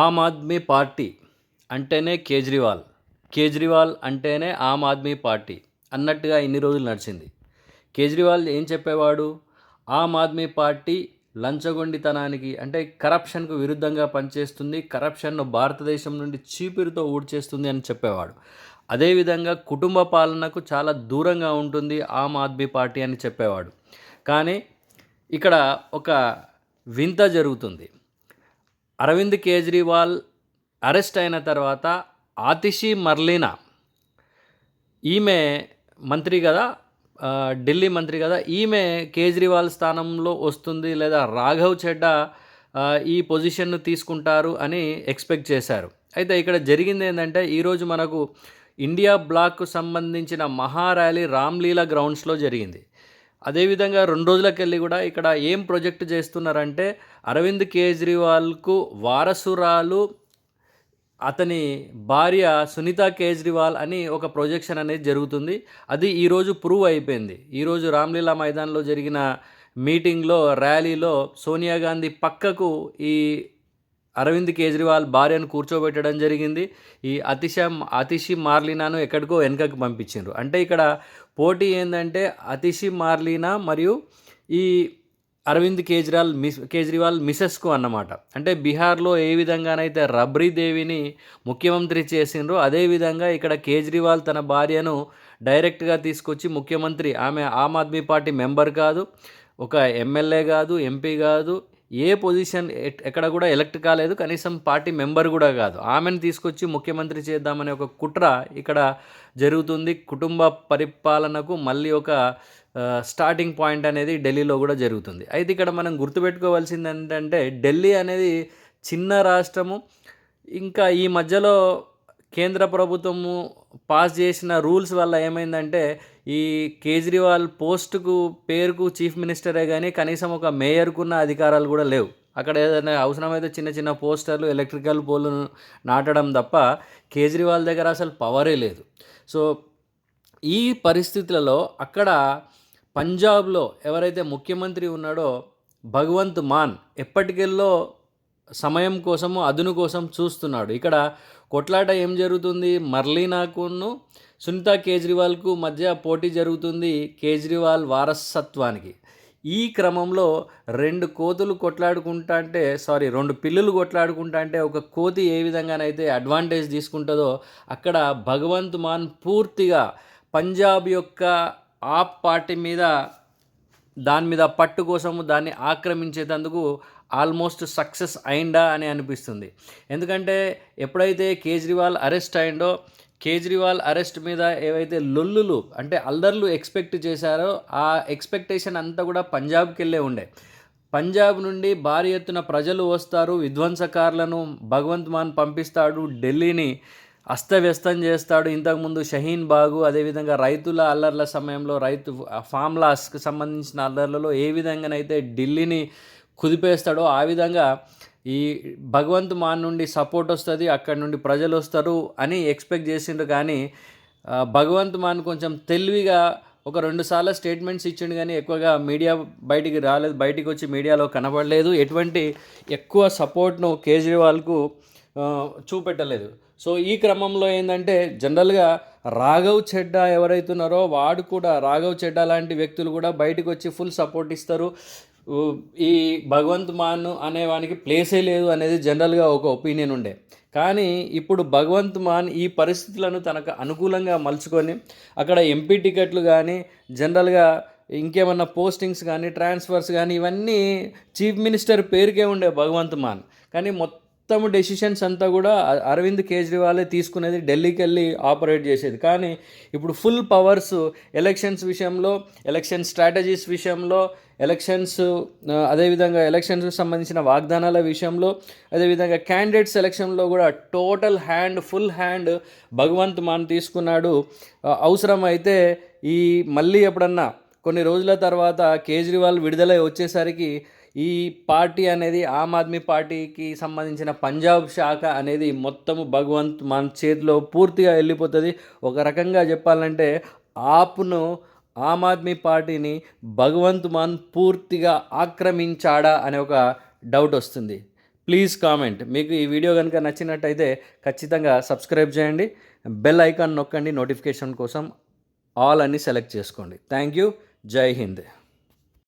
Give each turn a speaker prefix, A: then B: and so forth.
A: Aam Aadmi party అంటేనే కేజ్రీవాల్. కేజ్రీవాల్ అంటేనే Aam Aadmi party అన్నట్టుగా ఇన్ని రోజులు నడిచింది. కేజ్రీవాల్ ఏం చెప్పేవాడు? ఆమ్ ఆద్మీ పార్టీ లంచగొండితనానికి అంటే కరప్షన్కు విరుద్ధంగా పనిచేస్తుంది కరప్షన్ను భారతదేశం నుండి చీపిరితో ఊడ్చేస్తుంది అని చెప్పేవాడు. అదేవిధంగా కుటుంబ పాలనకు చాలా దూరంగా ఉంటుంది ఆమ్ ఆద్మీ పార్టీ అని చెప్పేవాడు. కానీ ఇక్కడ ఒక వింత జరుగుతుంది. అరవింద్ కేజ్రీవాల్ అరెస్ట్ అయిన తర్వాత ఆతిషి మర్లీనా ఈమె మంత్రి కదా ఢిల్లీ మంత్రి కదా ఈమె కేజ్రీవాల్ స్థానంలో వస్తుంది లేదా రాఘవ్ చెడ్డా ఈ పొజిషన్ను తీసుకుంటారు అని ఎక్స్పెక్ట్ చేశారు. అయితే ఇక్కడ జరిగింది ఏంటంటే ఈరోజు మనకు ఇండియా బ్లాక్కు సంబంధించిన మహారాలీ రామ్లీలా గ్రౌండ్స్లో జరిగింది. అదేవిధంగా రెండు రోజులకెళ్ళి కూడా ఇక్కడ ఏం ప్రొజెక్ట్ చేస్తున్నారంటే అరవింద్ కేజ్రీవాల్కు వారసురాలు అతని భార్య సునీత కేజ్రీవాల్ అని ఒక ప్రొజెక్షన్ అనేది జరుగుతుంది. అది ఈరోజు ప్రూవ్ అయిపోయింది. ఈరోజు రామ్లీలా మైదాన్లో జరిగిన మీటింగ్లో ర్యాలీలో సోనియా గాంధీ పక్కకు ఈ అరవింద్ కేజ్రీవాల్ భార్యను కూర్చోబెట్టడం జరిగింది. ఈ అతిశ అతిషి మార్లీనాను ఎక్కడికో వెనకకు పంపించిండ్రు. అంటే ఇక్కడ పోటీ ఏంటంటే అతిషి మార్లీనా మరియు ఈ అరవింద్ కేజ్రీవాల్ మిస్ కేజ్రీవాల్ మిసెస్కు అన్నమాట. అంటే బీహార్లో ఏ విధంగానైతే రబ్రీదేవిని ముఖ్యమంత్రి చేసిండ్రో అదేవిధంగా ఇక్కడ కేజ్రీవాల్ తన భార్యను డైరెక్ట్గా తీసుకొచ్చి ముఖ్యమంత్రి ఆమె ఆమ్ ఆద్మీ పార్టీ మెంబర్ కాదు ఒక ఎమ్మెల్యే కాదు ఎంపీ కాదు ఏ పొజిషన్ ఎట్- ఎక్కడ కూడా ఎలక్ట్ కాలేదు కనీసం పార్టీ మెంబర్ కూడా కాదు. ఆమెను తీసుకొచ్చి ముఖ్యమంత్రి చేద్దామనే ఒక కుట్ర ఇక్కడ జరుగుతుంది. కుటుంబ పరిపాలనకు మళ్ళీ ఒక స్టార్టింగ్ పాయింట్ అనేది ఢిల్లీలో కూడా జరుగుతుంది. అయితే ఇక్కడ మనం గుర్తుపెట్టుకోవాల్సింది ఏంటంటే ఢిల్లీ అనేది చిన్న రాష్ట్రము. ఇంకా ఈ మధ్యలో కేంద్ర ప్రభుత్వము పాస్ చేసిన రూల్స్ వల్ల ఏమైందంటే ఈ కేజ్రీవాల్ పోస్టుకు పేరుకు చీఫ్ మినిస్టరే కానీ కనీసం ఒక మేయర్కున్న అధికారాలు కూడా లేవు. అక్కడ ఏదైనా అవసరమైతే చిన్న చిన్న పోస్టర్లు ఎలక్ట్రికల్ పోల్ను నాటడం తప్ప కేజ్రీవాల్ దగ్గర అసలు పవరే లేదు. సో ఈ పరిస్థితులలో అక్కడ పంజాబ్లో ఎవరైతే ముఖ్యమంత్రి ఉన్నాడో భగవంత్ మాన్ ఎప్పటికెల్లో సమయం కోసము అదును కోసం చూస్తున్నాడు. ఇక్కడ కొట్లాట ఏం జరుగుతుంది? మర్లీనాకును సునీత కేజ్రీవాల్కు మధ్య పోటీ జరుగుతుంది కేజ్రీవాల్ వారసత్వానికి. ఈ క్రమంలో రెండు కోతులు కొట్లాడుకుంటా అంటే సారీ రెండు పిల్లులు కొట్లాడుకుంటా అంటే ఒక కోతి ఏ విధంగానైతే అడ్వాంటేజ్ తీసుకుంటుందో అక్కడ భగవంత్ మాన్ పూర్తిగా పంజాబ్ యొక్క ఆప్ పార్టీ మీద దాని మీద పట్టు కోసము దాన్ని ఆక్రమించేటందుకు ఆల్మోస్ట్ సక్సెస్ అయిందా అని అనిపిస్తుంది. ఎందుకంటే ఎప్పుడైతే కేజ్రీవాల్ అరెస్ట్ అయిండో కేజ్రీవాల్ అరెస్ట్ మీద ఏవైతే లొల్లులు అంటే అల్లర్లు ఎక్స్పెక్ట్ చేశారో ఆ ఎక్స్పెక్టేషన్ అంతా కూడా పంజాబ్కి వెళ్ళే ఉండే. పంజాబ్ నుండి భారీ ఎత్తున ప్రజలు వస్తారు విధ్వంసకారులను భగవంత్ మాన్ పంపిస్తాడు ఢిల్లీని అస్తవ్యస్తం చేస్తాడు. ఇంతకుముందు షహీన్ బాగు అదేవిధంగా రైతుల అల్లర్ల సమయంలో రైతు ఫామ్లాస్కి సంబంధించిన అల్లర్లలో ఏ విధంగానైతే ఢిల్లీని కుదిపేస్తాడో ఆ విధంగా ఈ భగవంత్ మాన్ నుండి సపోర్ట్ వస్తుంది అక్కడ నుండి ప్రజలు వస్తారు అని ఎక్స్పెక్ట్ చేసిండ్రు. కానీ భగవంత్ మాన్ కొంచెం తెలివిగా ఒక రెండు సార్లు స్టేట్మెంట్స్ ఇచ్చిండు కానీ ఎక్కువగా మీడియా బయటికి రాలేదు బయటికి వచ్చి మీడియాలో కనబడలేదు. ఎటువంటి ఎక్కువ సపోర్ట్ను కేజ్రీవాల్కు చూపెట్టలేదు. సో ఈ క్రమంలో ఏంటంటే జనరల్గా రాఘవ్ చెడ్డా ఎవరైతున్నారో వాడు కూడా రాఘవ్ చెడ్డా లాంటి వ్యక్తులు కూడా బయటకు వచ్చి ఫుల్ సపోర్ట్ ఇస్తారు. ఈ భగవంత్ మాన్ అనేవానికి ప్లేసే లేదు అనేది జనరల్గా ఒక ఒపీనియన్ ఉండే. కానీ ఇప్పుడు భగవంత్ మాన్ ఈ పరిస్థితులను తనకు అనుకూలంగా మలుచుకొని అక్కడ ఎంపీ టికెట్లు కానీ జనరల్గా ఇంకేమన్నా పోస్టింగ్స్ కానీ ట్రాన్స్ఫర్స్ కానీ ఇవన్నీ చీఫ్ మినిస్టర్ పేరుకే ఉండే భగవంత్ మాన్. కానీ మొత్తం డెసిషన్స్ అంతా కూడా అరవింద్ కేజ్రీవాలే తీసుకునేది ఢిల్లీకి వెళ్ళి ఆపరేట్ చేసేది. కానీ ఇప్పుడు ఫుల్ పవర్స్ ఎలక్షన్స్ విషయంలో ఎలక్షన్ స్ట్రాటజీస్ విషయంలో ఎలక్షన్స్ అదేవిధంగా ఎలక్షన్స్కి సంబంధించిన వాగ్దానాల విషయంలో అదేవిధంగా క్యాండిడేట్ సెలక్షన్లో కూడా total hand full hand Bhagwant Mann తీసుకున్నాడు. అవసరమైతే ఈ మళ్ళీ ఎప్పుడన్నా కొన్ని రోజుల తర్వాత కేజ్రీవాల్ విడుదలై వచ్చేసరికి ఈ పార్టీ అనేది ఆమ్ ఆద్మీ పార్టీకి సంబంధించిన పంజాబ్ శాఖ అనేది మొత్తము భగవంత్ మన చేతిలో పూర్తిగా వెళ్ళిపోతుంది. ఒక రకంగా చెప్పాలంటే ఆప్ను ఆమ్ ఆద్మీ పార్టీని భగవంత్ మాన్ పూర్తిగా ఆక్రమించాడా అనే ఒక డౌట్ వస్తుంది. Please comment. మీకు ఈ వీడియో కనుక నచ్చినట్టయితే ఖచ్చితంగా సబ్స్క్రైబ్ చేయండి. బెల్ ఐకాన్ నొక్కండి నోటిఫికేషన్ కోసం. ఆల్ అని సెలెక్ట్ చేసుకోండి. Thank you. జై హింద్.